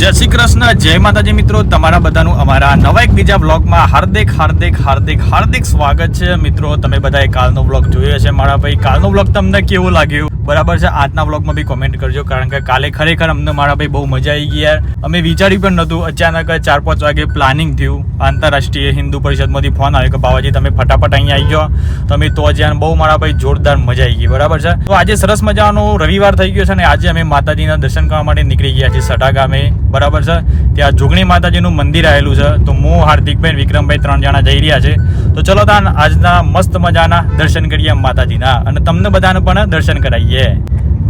જય શ્રી કૃષ્ણ, જય માતાજી મિત્રો. તમારા બધાનું અમારા નવા એક બીજા બ્લોગમાં હાર્દિક હાર્દિક હાર્દિક હાર્દિક સ્વાગત છે. મિત્રો, તમે બધાએ કાલનો બ્લોગ જોયો છે મારા ભાઈ, કાલનો બ્લોગ તમને કેવું લાગ્યું? બરાબર છે. આજના બ્લોગમાં બી કોમેન્ટ કરજો, કારણ કે કાલે ખરેખર અમને મારા ભાઈ બહુ મજા આવી ગઈ યાર. અમે વિચાર્યું પણ નહોતું. અચાનક ચાર પાંચ વાગે પ્લાનિંગ થયું. આંતરરાષ્ટ્રીય હિન્દુ પરિષદમાંથી ફોન આવ્યો કે, બાવાજી, તમે ફટાફટ અહીંયા આવી જાઓ. તમે તો જ્યાં બહુ મારા ભાઈ જોરદાર મજા આવી ગઈ. બરાબર છે? તો આજે સરસ મજાનો રવિવાર થઈ ગયો છે અને આજે અમે માતાજીના દર્શન કરવા માટે નીકળી ગયા છીએ સટા ગામે. બરાબર છે? ત્યાં જોગણી માતાજીનું મંદિર આવેલું છે. તો હું હાર્દિકભાઈ વિક્રમભાઈ ત્રણ જણા જઈ રહ્યા છે. તો ચલો તાન આજના મસ્ત મજાના દર્શન કરીએ માતાજીના. અને તમને બધાને પણ દર્શન કરાવીએ.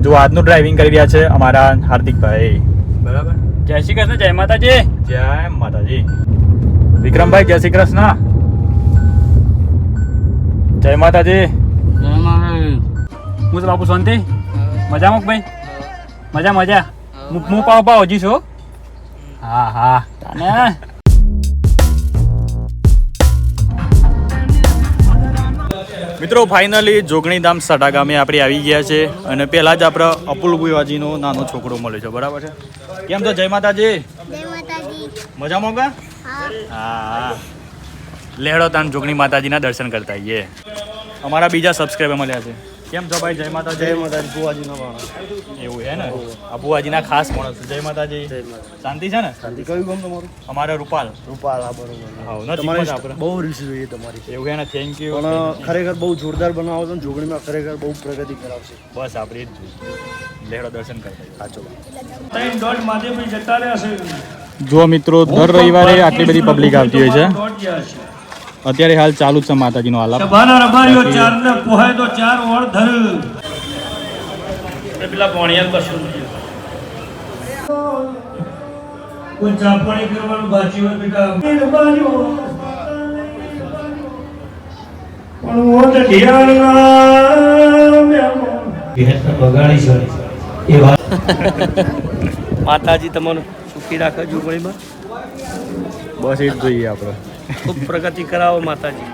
જો આજનું ડ્રાઇવિંગ કરી રહ્યા છે અમારા હાર્દિકભાઈ. બરાબર. જય શ્રી કૃષ્ણ જય માતાજી. જય માતાજી. વિક્રમભાઈ જય શ્રી કૃષ્ણ. જય માતાજી. હું તો બાપુ શાંતિ. મજા મુક ભાઈ? મજા મજા. હું. હું પાવ પાવ હજી છું. હા હા. તને? મિત્રો ફાઇનલી જોગણીધામ સટા ગામે આપણે આવી ગયા છે અને પહેલા જ આપણે અપુલ ભુવાજીનો નાનો છોકરો મળ્યો છે. બરાબર છે? કેમ છો? જય માતાજી. જય માતાજી. મજામાં હા. હા લેહડો તાન જોગણી માતાજીના દર્શન કરતા આવીએ અમારા બીજા સબસ્ક્રાઈબર મળ્યા છે. કેમ છો ભાઈ? જય માતાજી. જય માતાજી ભુવાજીના માણસ. એવું છે ને? આ બુવાજીના ખાસ માણસ છે. જય માતાજી. શાંતિ છે ને? શાંતિ. કયું ગામ તમારું? અમારે રૂપાલ. રૂપાલ આ બરોબર. આપણે. બહુ રીસ જોઈએ તમારી. એવું છે ને? થેન્ક યુ પણ ખરેખર બહુ જોરદાર બનાવો છો ને જોગણીમાં ખરેખર બહુ પ્રગતિ કરાવશે. બસ આપણે જ જોઈએ. લેહડો દર્શન કરતા સાચો જો મિત્રો દર રવિવારે આટલી બધી પબ્લિક આવતી હોય છે. અત્યારે હાલ ચાલુ છે માતાજીનો આલાપ. સભાના રબારીઓ ચાર ને પોહાય તો ચાર ઓળ ધર. પેલા ભણિયા કશું કોઈ ચાપણી કરવાનું બાકી હોય બેટા. રબારીઓ પણ હું તો ઢિયાળના મેમો બગાડી છે. એ વાત માતાજી તમને સુખી રાખજો જોગણીમાં બસ એ જ જોઈએ આપણે. ખૂબ પ્રગતિ કરાવો માતાજી.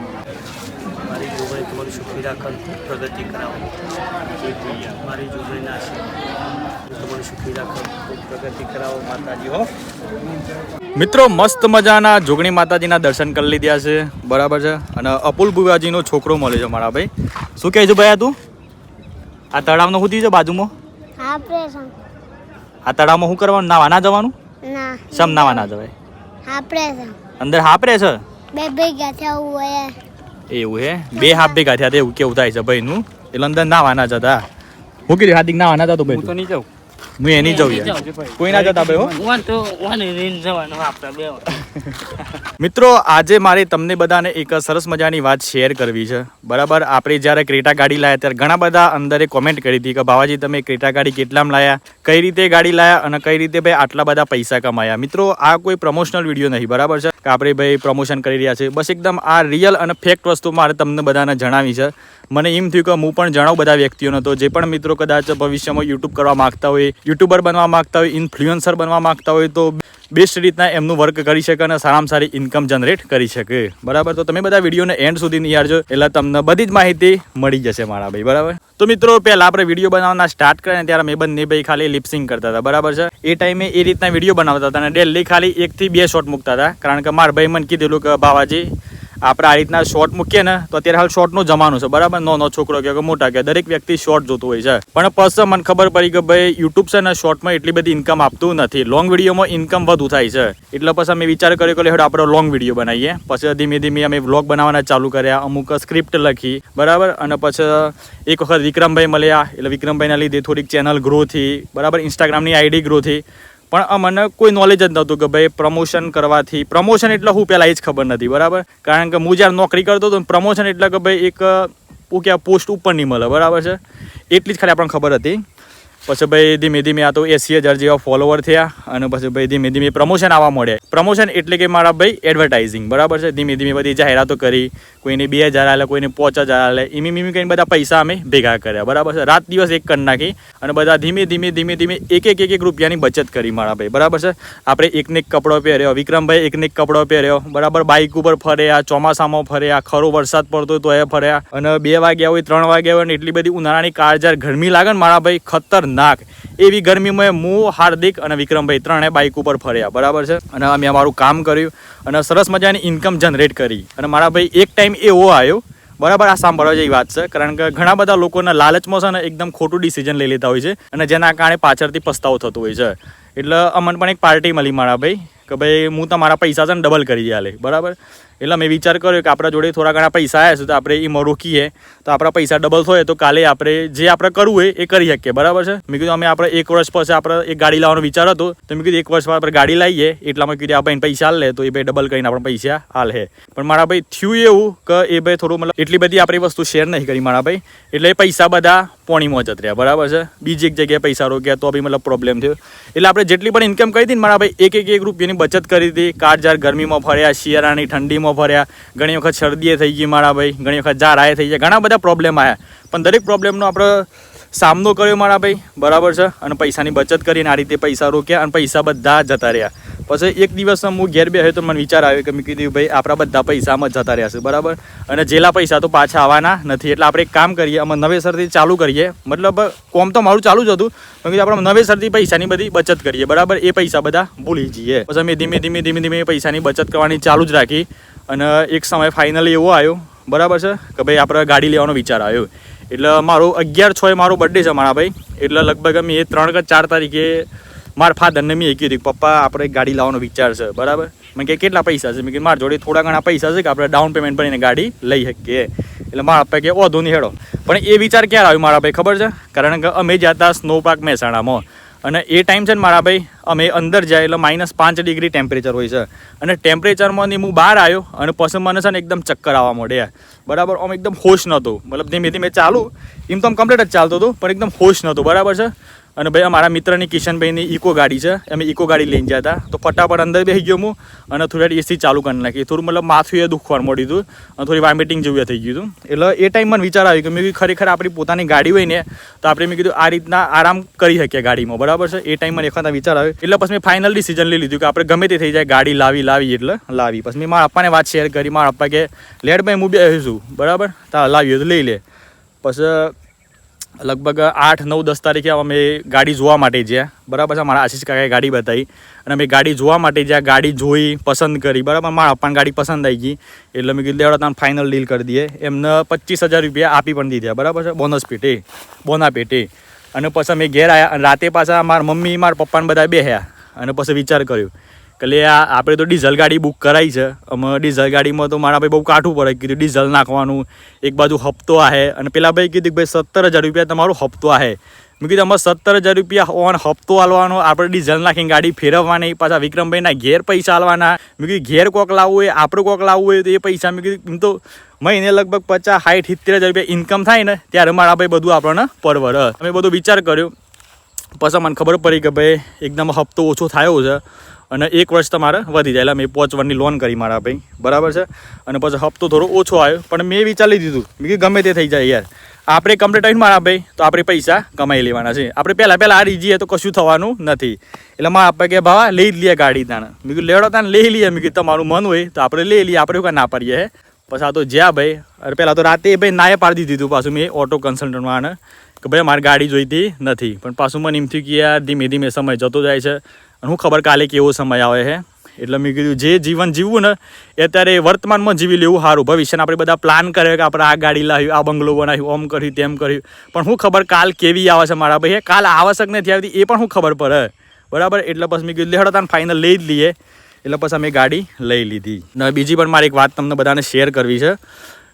મારી જોગણી તમારી સુખી રાખે ખૂબ પ્રગતિ કરાવો. મારી જોગણીના આશીર્વાદ તમારી સુખી રાખે ખૂબ પ્રગતિ કરાવો માતાજી હો. મિત્રો મસ્ત મજાના જોગણી માતાજીના દર્શન કરી લીધા છે. બરાબર છે? અને અપુલ બુવાજીનો છોકરો મળ્યો છે મારા ભાઈ. શું કહે છે ભાઈ તું? આ તળાવનો શું થયું છે બાજુમાં? આ તળાવમાં શું કરવાનું? નાવા ના જવાનું? ના. સમ નાવા ના જવાય? હા હાપ રહે છે બે ભેગા થયા હોય એવું હે બે હાપ ભેગા થયા એવું કેવું થાય છે ભાઈનું એટલે અંદર નાવાના જતા હું કીધું હાર્દિક નાવાના જતો જતો હું તો નહીં જાઉં હું એની જઉં કોઈ ના જતા ભાઈ હું તો રીન જવાનું આપણે બે મિત્રો, આજે મારે તમને બધાને એક સરસ મજાની વાત શેર કરવી છે. બરાબર, આપણે જ્યારે ક્રેટા ગાડી લાયા ત્યારે ઘણા બધા અંદરે કોમેન્ટ કરી હતી કે બાવાજી તમે ક્રેટા ગાડી કેટલામાં લાયા? કઈ રીતે ગાડી લાયા અને કઈ રીતે ભાઈ આટલા બધા પૈસા કમાયા? મિત્રો, આ કોઈ પ્રમોશનલ વીડિયો નહીં, બરાબર છે? કે આપણે ભાઈ પ્રમોશન કરી રહ્યા છે બસ એકદમ આ રિયલ અને ફેક્ટ વસ્તુ મારે તમને બધાને જણાવી છે. મને એમ થયું કે, હું પણ જણાવું બધા વ્યક્તિઓને તો, જે પણ મિત્રો કદાચ ભવિષ્યમાં યુટ્યુબ કરવા માગતા હોય યુટ્યુબર બનવા માંગતા હોય ઇન્ફ્લુઅન્સર બનવા માગતા હોય, તો બેસ્ટ રીતના એમનું વર્ક કરી શકે. અને સારામાં સારી ઇન્કમ જનરેટ કરી શકે. બરાબર? તો તમે બધા વિડીયોને એન્ડ સુધી નિહાળજો. એટલે તમને બધી જ માહિતી મળી જશે મારા ભાઈ. બરાબર? તો મિત્રો, પહેલા આપણે વીડિયો બનાવવાના સ્ટાર્ટ કરીને ત્યારે મેં બંને ભાઈ ખાલી લિપસિંગ કરતા હતા. બરાબર છે? એ ટાઈમે એ રીતના વીડિયો બનાવતા હતા અને ડેલી ખાલી એકથી બે શોટ મૂકતા હતા. કારણ કે મારા ભાઈ મને કીધેલું કે બાવાજી આપણે આ રીતના શોર્ટ મૂકીએ ને, તો અત્યારે હાલ શોર્ટનો જમાનો છે. બરાબર? નાનો છોકરો કે કે મોટા કે, દરેક વ્યક્તિ શોર્ટ જોતું હોય છે. પણ પછી મને ખબર પડી કે ભાઈ યુટ્યુબ છે ને શોર્ટમાં એટલી બધી ઇન્કમ આપતું નથી. લોંગ વિડીયોમાં ઇન્કમ વધુ થાય છે. એટલે પછી અમે વિચાર કર્યો કે હેડો આપણે લોંગ વીડિયો બનાવીએ. પછી ધીમે ધીમે અમે વ્લોગ બનાવવાના ચાલુ કર્યા, અમુક સ્ક્રિપ્ટ લખી. બરાબર? અને પછી એક વખત વિક્રમભાઈ મળ્યા. એટલે વિક્રમભાઈના લીધે થોડીક ચેનલ ગ્રો થઈ. બરાબર? ઇન્સ્ટાગ્રામની આઈડી ગ્રો થઈ. પણ આ મને કોઈ નોલેજ જ નહોતું કે ભાઈ પ્રમોશન કરવાથી પ્રમોશન એટલે હું પહેલાં એ જ ખબર નથી, બરાબર? કારણ કે હું જ્યારે નોકરી કરતો હતો પ્રમોશન એટલે કે ભાઈ એક, હું કે પોસ્ટ ઉપર નહીં મળે, બરાબર છે? એટલી જ ખાલી આપણને ખબર હતી. પછી ભાઈ ધીમે ધીમે આ તો એસી હજાર જેવા ફોલોવર થયા અને પછી ભાઈ ધીમે ધીમે પ્રમોશન આવવા મળે પ્રમોશન એટલે કે મારા ભાઈ એડવર્ટાઇઝિંગ બરાબર છે? ધીમે ધીમે બધી જાહેરાતો કરી, કોઈને બે હજાર આલે, કોઈને પાંચ હજાર આલે ઈમી મીમી કરીને બધા પૈસા અમે ભેગા કર્યા, બરાબર છે? રાત દિવસ એક કરી નાખી અને બધા ધીમે ધીમે ધીમે ધીમે એક એક એક એક રૂપિયાની બચત કરી મારા ભાઈ, બરાબર છે? આપણે એકને એક કપડો પહેર્યો, વિક્રમભાઈ એકને એક કપડો પહેર્યો, બરાબર? બાઇક ઉપર ફર્યા, ચોમાસામાં ફર્યા, ખરો વરસાદ પડતો તો એ ફર્યા અને બે વાગ્યા હોય, ત્રણ વાગ્યા હોય ને એટલી બધી ઉનાળાની કાળજાર ગરમી લાગે ને મારા ભાઈ, ખતરનાક ખતરનાક એવી ગરમીમાં હું હાર્દિક અને વિક્રમભાઈ ત્રણે બાઇક ઉપર ફર્યા. બરાબર છે? અને અમે અમારું કામ કર્યું અને સરસ મજાની ઇન્કમ જનરેટ કરી. અને મારા ભાઈ એક ટાઈમ એવો આવ્યો. બરાબર, આ સાંભળવા જેવી વાત છે. કારણ કે ઘણા બધા લોકોના લાલચમાં છે ને એકદમ ખોટું ડિસિઝન લઈ લેતા હોય છે અને જેના કારણે પાછળથી પસ્તાવો થતો હોય છે. એટલે અમને પણ એક પાર્ટી મળી મારા ભાઈ, કે ભાઈ હું તમારા પૈસા છે ને ડબલ કરી દે બરાબર? એટલે મેં વિચાર કર્યો કે આપણા જોડે થોડા ઘણા પૈસા આવ્યા છે, તો આપણે એમાં રોકીએ. તો આપણા પૈસા ડબલ થાય તો કાલે આપણે જે આપણે કરવું હોય એ કરી શકીએ. બરાબર છે? મેં કીધું, અમે આપણે એક વર્ષ પછી આપણે એક ગાડી લાવવાનો વિચાર હતો. તો મેં કીધું, એક વર્ષ આપણે ગાડી લાવીએ. એટલામાં કીધું, આ ભાઈ પૈસા હાલ લે. તો એ ભાઈ ડબલ કરીને આપણે પૈસા હાલ હે. પણ મારા ભાઈ થયું એવું કે એ ભાઈ થોડું મતલબ એટલી બધી આપણી વસ્તુ શેર નહીં કરી મારા ભાઈ. એટલે એ પૈસા બધા પોણીમાં જત રહ્યા. બરાબર છે? બીજી એક જગ્યાએ પૈસા રોક્યા, તો બી મતલબ પ્રોબ્લેમ થયો. એટલે આપણે જેટલી પણ ઇન્કમ કરી હતી ને મારા ભાઈ એક એક એક રૂપિયાની બચત કરી હતી. કાર જાર ગરમીમાં ફર્યા, શિયાળાની ઠંડીમાં ફર્યા ઘણી વખત શરદીએ થઈ ગઈ મારા ભાઈ, ઘણી વખત જારાએ થઈ ગયા. ઘણા બધા પ્રોબ્લેમ આવ્યા પણ દરેક પ્રોબ્લેમનો આપણે સામનો કર્યો મારા ભાઈ. બરાબર છે? અને પૈસાની બચત કરીને આ રીતે પૈસા રોક્યા અને પૈસા બધા જતા રહ્યા. પછી એક દિવસ હું ઘેર બે તો મને વિચાર આવ્યો કે મેં કીધું, ભાઈ, આપણા બધા પૈસામાં જતા રહ્યા છે. બરાબર? અને જેલા પૈસા તો પાછા આવવાના નથી. એટલે આપણે એક કામ કરીએ, અમે નવેસરથી ચાલુ કરીએ. મતલબ, કોમ તો મારું ચાલુ જ હતું. કીધું, આપણે નવેસરથી પૈસાની બધી બચત કરીએ. બરાબર? એ પૈસા બધા ભૂલી જઈએ. પછી અમે ધીમે ધીમે ધીમે ધીમે પૈસાની બચત કરવાની ચાલુ જ રાખી. અને એક સમય ફાઇનલી એવો આવ્યો, બરાબર છે? કે ભાઈ આપણે ગાડી લેવાનો વિચાર આવ્યો. એટલે મારો અગિયાર છ એ મારો બર્થડે છે મારા ભાઈ. એટલે લગભગ અમે એ ત્રણ કે ચાર તારીખે મારા ફાધરને મેં કીધું પપ્પા, આપણે ગાડી લાવવાનો વિચાર છે. બરાબર? મેં કે કેટલા પૈસા છે? મેં કીધું, મારા જોડે થોડા ઘણા પૈસા છે કે આપણે ડાઉન પેમેન્ટ ભરીને ગાડી લઈ શકીએ. એટલે મારા પપ્પા કે ઓધો નહીં હેડો પણ એ વિચાર ક્યારે આવ્યો મારા ભાઈ, ખબર છે? કારણ કે અમે જતા સ્નો પાર્ક મહેસાણામાં. અને એ ટાઈમ છે ને મારા ભાઈ, અમે અંદર જાય એટલે માઇનસ પાંચ ડિગ્રી ટેમ્પરેચર હોય છે. અને ટેમ્પરેચરમાંથી હું બહાર આવ્યો અને પછી મને છે ને એકદમ ચક્કર આવવા માંડ્યા. બરાબર, આમ એકદમ હોશ નહોતું. મતલબ ધીમે ધીમે ચાલુ, એમ તો આમ કમ્પ્લીટ જ ચાલતું હતું, પણ એકદમ હોશ નહોતું. બરાબર છે? અને ભાઈ અમારા મિત્રની કિશનભાઈની ઇકો ગાડી છે. અમે ઇકો ગાડી લઈને ગયા હતા. તો ફટાફટ અંદર બેસી ગયો હું અને થોડી એસી ચાલુ કરી નાખી. થોડું મતલબ માથું એ દુખવા મળ્યું હતું અને થોડી વોમિટિંગ જેવું થઈ ગયું હતું. એટલે એ ટાઈમ મને વિચાર આવ્યો કે મેં ખરેખર આપણી પોતાની ગાડી હોય ને, તો આપણે મેં કીધું, આ રીતના આરામ કરી શકીએ ગાડીમાં. બરાબર છે? એ ટાઈમ મને એખાદા વિચાર આવ્યો. એટલે પછી મેં ફાઇનલ ડિસિઝન લઈ લીધું કે આપણે ગમે તે થઈ જાય ગાડી લાવી લાવી એટલે લાવી. પછી મેં મારા પપ્પાને વાત શેર કરી. મારા પપ્પા કે લેડ ભાઈ, હું બેસીશું બરાબર? તા લાવી તો લઈ લે. પછી લગભગ આઠ, નવ, દસ તારીખે અમે ગાડી જોવા માટે જ્યાં બરાબર છે, મારા આશીષ કાકાએ ગાડી બતાવી. અને અમે ગાડી જોવા માટે જ્યાં ગાડી જોઈ, પસંદ કરી. બરાબર, મારા પપ્પાને ગાડી પસંદ આવી ગઈ. એટલે મેં કીધું લેવડો તમે ફાઇનલ ડીલ કરી દઈએ. એમને પચીસ હજાર રૂપિયા આપી પણ દીધા. બરાબર છે બોનસ પેટે બોના પેટે. અને પછી અમે ઘેર આવ્યા અને રાતે પાછા મારા મમ્મી, મારા પપ્પાને બધા બેહ્યા. અને પછી વિચાર કર્યો આ આપણે તો ડીઝલ ગાડી બુક કરાવી છે. અમે ડીઝલ ગાડીમાં તો મારા ભાઈ બહુ કાઠું પડે. કીધું ડીઝલ નાખવાનું, એક બાજુ હપ્તો આહે. અને પેલા ભાઈ કીધું કે ભાઈ સત્તર હજાર રૂપિયા તમારો હપ્તો આહે. મેં કીધું અમારે સત્તર હજાર રૂપિયા ઓન હપ્તો આલવાનો, આપણે ડીઝલ નાખીને ગાડી ફેરવવાની, પાછા વિક્રમભાઈના ઘેર પૈસા આલવાના. મેં કીધું, ઘેર કોક લાવવું હોય, આપણે કોક લાવવું હોય તો એ પૈસા. મેં કીધું તો મહિને લગભગ પચાસ, સાઠ, સિત્તેર હજાર રૂપિયા ઇન્કમ થાય ને, ત્યારે મારા ભાઈ બધું આપણને પરવડે. અમે બધો વિચાર કર્યો. પછી મને ખબર પડી કે ભાઈ, એકદમ હપ્તો ઓછો થયો છે. અને એક વર્ષ તમારે વધી જાય. એટલે મેં પોચ વનની લોન કરી મારા ભાઈ. બરાબર છે? અને પછી હપ્તો થોડો ઓછો આવ્યો. પણ મેં વિચારી દીધું. મેં કે ગમે તે થઈ જાય યાર. આપણે કમ્પ્લીટ આવીને મારા ભાઈ, તો આપણે પૈસા કમાઈ લેવાના છે. આપણે પહેલાં પહેલાં આ રીજીએ તો કશું થવાનું નથી. એટલે મારા આપે કે ભાવા લઈ જ લઈએ ગાડી તાણે. મેં કીધું લેડો તાને લઈ લઈએ. મેં કીધું, તમારું મન હોય તો આપણે લઈ લઈએ. આપણે કાંઈ ના પડીએ પછી આ તો જ્યાં ભાઈ, અરે પહેલાં તો રાતે ભાઈ નાએ પાડી દીધું પાછું. મેં ઓટો કન્સલ્ટન્ટમાં કે ભાઈ મારે ગાડી જોઈતી નથી. પણ પાછું મને એમ થયું કે યાર, ધીમે ધીમે સમય જતો જાય છે. હું ખબર કાલે કેવો સમય આવે છે એટલે મેં કીધું, જે જીવન જીવવું ને, એ અત્યારે વર્તમાનમાં જીવી લેવું સારું. ભવિષ્યને આપણે બધા પ્લાન કર્યો કે આપણે આ ગાડી લાવ્યું આ બંગલો બનાવ્યું ઓમ કર્યું, તેમ કર્યું. પણ હું ખબર કાલ કેવી આવે છે મારા ભાઈ કાલ આવશ્યક નથી આવતી, એ પણ હું ખબર પડે બરાબર? એટલે પછી મેં કીધું તાને ફાઇનલ લઈ જ લઈએ. એટલે પછી અમે ગાડી લઈ લીધી. ને બીજી પણ મારી એક વાત તમને બધાને શેર કરવી છે,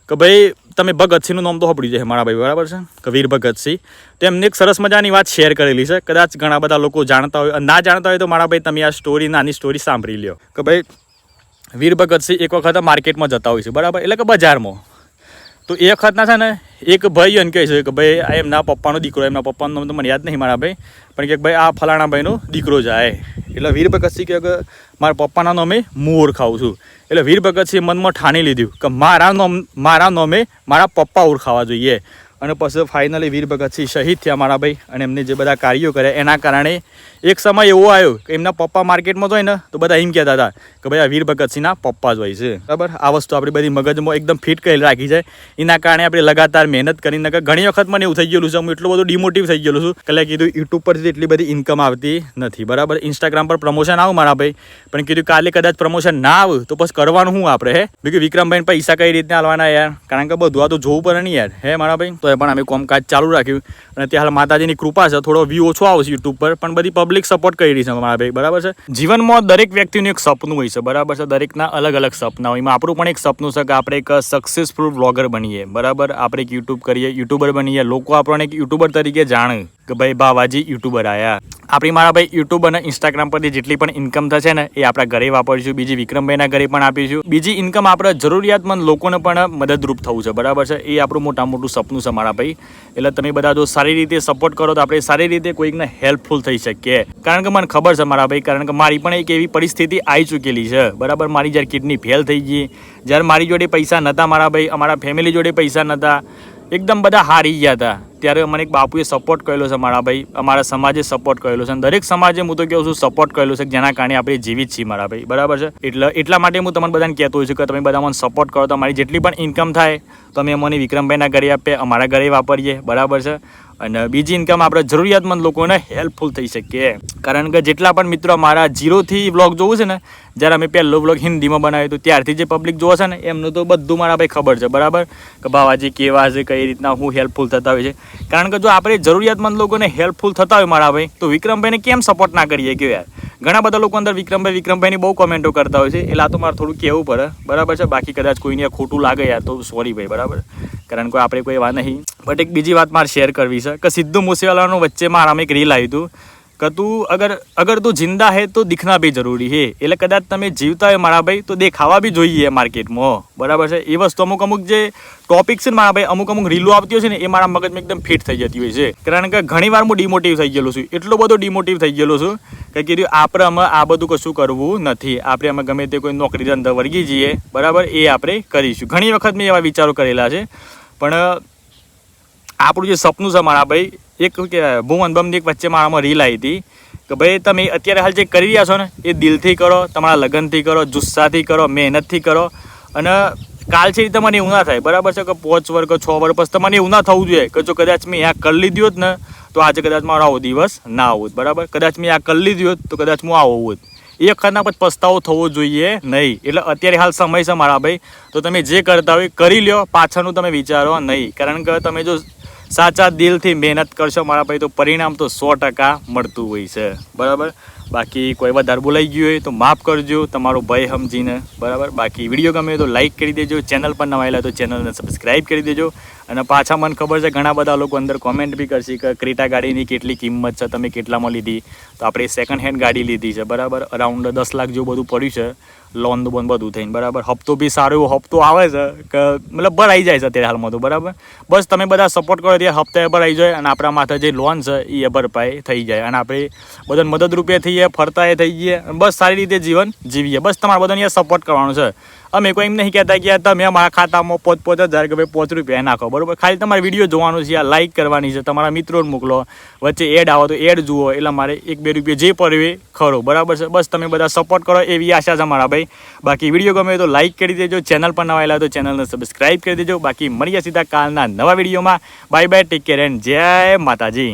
કે ભાઈ તમે ભગતસિંહનું નામ તો સાંભળ્યું છે મારા ભાઈ, બરાબર છે? કે વીર ભગતસિંહ. તો એમને એક સરસ મજાની વાત શેર કરેલી છે. કદાચ ઘણા બધા લોકો જાણતા હોય ના જાણતા હોય તો મારા ભાઈ, તમે આ સ્ટોરી નાની સ્ટોરી સાંભળી લ્યો. કે ભાઈ, વીર ભગતસિંહ એક વખત માર્કેટમાં જતા હોય છે, બરાબર? એટલે કે બજારમાં. તો એ વખતના છે ને, એક ભાઈ એને કહે છે કે ભાઈ એમના પપ્પાનો દીકરો, એમના પપ્પાનું નામ તો મને યાદ નહીં મારા ભાઈ, પણ કે ભાઈ, આ ફલાણા ભાઈનો દીકરો જાય. એટલે વીર ભગતસિંહ કહે કે, મારા પપ્પાના નામે હું ઓળખાવું છું. એટલે વીર ભગતસિંહ મનમાં ઠાણી લીધું કે મારા નોમ મારા નોમે મારા પપ્પા ઓળખાવા જોઈએ. અને પછી ફાઇનલી વીર ભગતસિંહ શહીદ થયા મારા ભાઈ અને એમને જે બધા કાર્યો કર્યા, એના કારણે એક સમય એવો આવ્યો કે એમના પપ્પા માર્કેટમાં તો ને, તો બધા એમ કહેતા હતા કે ભાઈ આ વીર ભગતસિંહના પપ્પા જ હોય છે. બરાબર? આ વસ્તુ આપણી બધી મગજમાં એકદમ ફિટ કરી રાખી છે. એના કારણે આપણે લગાતાર મહેનત કરીને ઘણી વખત મને એવું થઈ ગયેલું છે, હું એટલું બધું ડિમોટિવ થઈ ગયેલું છું કે કીધું યુટ્યુબ પરથી એટલી બધી ઇન્કમ આવતી નથી. બરાબર? ઇન્સ્ટાગ્રામ પર પ્રમોશન આવું મારા ભાઈ. પણ કીધું કાલે કદાચ પ્રમોશન ના આવે, તો પછી કરવાનું હું આપણે, હે? બીજું વિક્રમભાઈ પૈસા કઈ રીતના આવવાના યાર? કારણ કે બધું આ તો જોવું પડે નહીં યાર. હે મારા ભાઈ? તો પણ અમે કામકાજ ચાલુ રાખ્યું. અને ત્યાં હાલ માતાજીની કૃપા છે. થોડો વ્યૂ ઓછો આવશે યુટ્યુબ પર, પણ બધી પબ્લિક સપોર્ટ કરી રહી છે મારા ભાઈ. બરાબર છે? જીવનમાં દરેક વ્યક્તિનું એક સપનું હોય છે. બરાબર છે? દરેકના અલગ અલગ સપના હોય એમાં આપણું પણ એક સપનું છે કે આપણે એક સક્સેસફુલ વ્લોગર બનીએ. બરાબર? આપણે એક યુટ્યુબ કરીએ યુટ્યુબર બનીએ. લોકો આપણને એક યુટ્યુબર તરીકે જાણે કે ભાઈ બાવાજી યુટ્યુબર આયા. આપણી મારા ભાઈ યુટ્યુબ અને ઇન્સ્ટાગ્રામ પરથી જેટલી પણ ઇન્કમ થશે ને, એ આપણા ઘરે વાપરીશું. બીજી વિક્રમભાઈના ઘરે પણ આપીશું. બીજી ઇન્કમ આપણે જરૂરિયાતમંદ લોકોને પણ મદદરૂપ થવું છે. બરાબર છે? એ આપણું મોટા મોટું સપનું છે મારા ભાઈ. એટલે તમે બધા જો સારી રીતે સપોર્ટ કરો તો આપણે સારી રીતે કોઈકને હેલ્પફુલ થઈ શકીએ. કારણ કે મને ખબર છે મારા ભાઈ, કારણ કે મારી પણ એક એવી પરિસ્થિતિ આવી ચૂકેલી છે. બરાબર? મારી જ્યારે કિડની ફેલ થઈ ગઈ, જ્યારે મારી જોડે પૈસા નહોતા મારા ભાઈ, અમારા ફેમિલી જોડે પૈસા નહોતા એકદમ બધા હારી ગયા હતા. ત્યારે મને એક બાપુએ સપોર્ટ કરેલો છે મારા ભાઈ, અમારા સમાજે સપોર્ટ કરેલો છે. અને દરેક સમાજે હું તો કહું છું સપોર્ટ કરેલો છે જેના કારણે આપણે જીવિત છીએ મારા ભાઈ. બરાબર છે? એટલે એટલા માટે હું તમને બધાને કહેતો છું કે તમે બધા મને સપોર્ટ કરો. તો મારી જેટલી પણ ઇન્કમ થાય તમે મને વિક્રમભાઈના ઘરે આપીએ, અમારા ઘરે વાપરીએ. બરાબર છે? અને બીજી ઇન્કમ આપણે જરૂરિયાતમંદ લોકોને હેલ્પફુલ થઈ શકીએ. કારણ કે જેટલા પણ મિત્રો મારા જીરોથી વ્લોગ જોવું છે ને, જ્યારે અમે પહેલો વ્લોગ હિન્દીમાં બનાવ્યો હતો ત્યારથી જે પબ્લિક જોવે છે ને, એમનું તો બધું મારા ભાઈ ખબર છે, બરાબર? કે ભાવાજી કેવા છે, કઈ રીતના હું હેલ્પફુલ થતા હોય છે. કારણ કે જો આપણે જરૂરિયાતમંદ લોકોને હેલ્પફુલ થતા હોય મારા ભાઈ, તો વિક્રમભાઈને કેમ સપોર્ટ ના કરીએ કે યાર? ઘણા બધા લોકો અંદર વિક્રમભાઈ, વિક્રમભાઈની બહુ કોમેન્ટો કરતા હોય છે. એટલે આ તો મારે થોડું કહેવું પડે. બરાબર છે? બાકી કદાચ કોઈને ખોટું લાગે યાર, તો સોરી ભાઈ, બરાબર? કારણ કે આપણે કોઈ વાત નહીં. બટ એક બીજી વાત મારે શેર કરવી છે કે સિદ્ધુ મૂસેવાલાનું વચ્ચે મારામાં એક રીલ આવ્યું હતું કે તું અગર અગર તું જિંદા હે તો દિખના બી જરૂરી હે. એટલે કદાચ તમે જીવતા હોય મારા ભાઈ, તો દેખાવા બી જોઈએ માર્કેટમાં બરાબર છે? એ વસ્તુ અમુક અમુક જે ટોપિક છે ને મારા ભાઈ, અમુક અમુક રીલો આવતી હોય છે ને, એ મારા મગજમાં એકદમ ફિટ થઈ જતી હોય છે. કારણ કે ઘણી વાર હું ડિમોટિવ થઈ ગયેલો છું. એટલો બધો ડિમોટિવ થઈ ગયેલો છું કે કીધું આપણે અમે આ બધું કશું કરવું નથી. આપણે અમે ગમે તે કોઈ નોકરી ધંધા વર્ગી જઈએ. બરાબર? એ આપણે કરીશું. ઘણી વખત મેં એવા વિચારો કરેલા છે. પણ આપણું જે સપનું છે મારા ભાઈ, એક ભુવન બમની એક વચ્ચે મારામાં રીલ આવી હતી કે ભાઈ તમે અત્યારે હાલ જે કરી રહ્યા છો ને, એ દિલથી કરો, તમારા લગનથી કરો, જુસ્સાથી કરો, મહેનતથી કરો અને કાલ છે તમને એવું ના થાય. બરાબર છે કે પાંચ વર્ષ છ વર્ષ પછી તમને એવું ના થવું જોઈએ, કે જો કદાચ મેં આ કરી લીધી હોત ને, તો આજે કદાચ મારો આવો દિવસ ના આવત બરાબર? કદાચ મેં આ કરી લીધું હોત, તો કદાચ હું આવો હોત. એ વખતના પછી પસ્તાવો થવો જોઈએ નહીં. એટલે અત્યારે હાલ સમય છે મારા ભાઈ, તો તમે જે કરતા હોય કરી લ્યો, પાછળનું તમે વિચારો નહીં. કારણ કે તમે જો સાચા દિલથી મહેનત કરશો, મારા ભાઈ તો પરિણામ તો સો ટકા મળતું હોય છે. બરાબર? બાકી કોઈ વધારે બોલાઈ ગયું હોય તો માફ કરજો, તમારો ભય સમજીને. બરાબર? બાકી વીડિયો ગમે તો લાઇક કરી દેજો, ચેનલ પર નવા આવેલા તો ચેનલને સબસ્ક્રાઈબ કરી દેજો. અને પાછા મને ખબર છે, ઘણા બધા લોકો અંદર કોમેન્ટ બી કરશે કે ક્રેટા ગાડીની કેટલી કિંમત છે, તમે કેટલામાં લીધી. તો આપણે સેકન્ડ હેન્ડ ગાડી લીધી છે, બરાબર? અરાઉન્ડ દસ લાખ જેવું બધું પડ્યું છે. લોન બોન બધું થઈને, બરાબર? હપ્તો બી સારો એવો હપ્તો આવે છે કે મતલબ ભરાઈ જાય છે અત્યારે હાલમાં તો, બરાબર? બસ તમે બધા સપોર્ટ કરો ત્યાં હપ્તે ભરાઈ જાય અને આપણા માથે જે લોન છે એ ભરપાઈ થઈ જાય અને આપણે બધાને મદદરૂપે થઈએ, ફરતા એ થઈ જઈએ બસ સારી રીતે જીવન જીવીએ. બસ તમારે બધાને સપોર્ટ કરવાનો છે. અમે કોઈ એમ નહીં કહેતા કે તમે અમારા ખાતામાં પોત પોત હજાર કે ભાઈ પોચ રૂપિયા નાખો, બરોબર? ખાલી તમારે વીડિયો જોવાનો છે, આ લાઈક કરવાની છે, તમારા મિત્રોને મોકલો, વચ્ચે એડ આવો તો એડ જુઓ, એટલે મારે એક બે રૂપિયા જે પડે એ ખરો, બરાબર છે? બસ તમે બધા સપોર્ટ કરો, એવી આશા છે મારા ભાઈ. બાકી વીડિયો ગમે તો લાઈક કરી દેજો ચેનલ પર નવા તો ચેનલને સબસ્ક્રાઈબ કરી દેજો. બાકી મળીએ સીધા કાલના નવા વિડીયોમાં. Bye bye take care and જય માતાજી.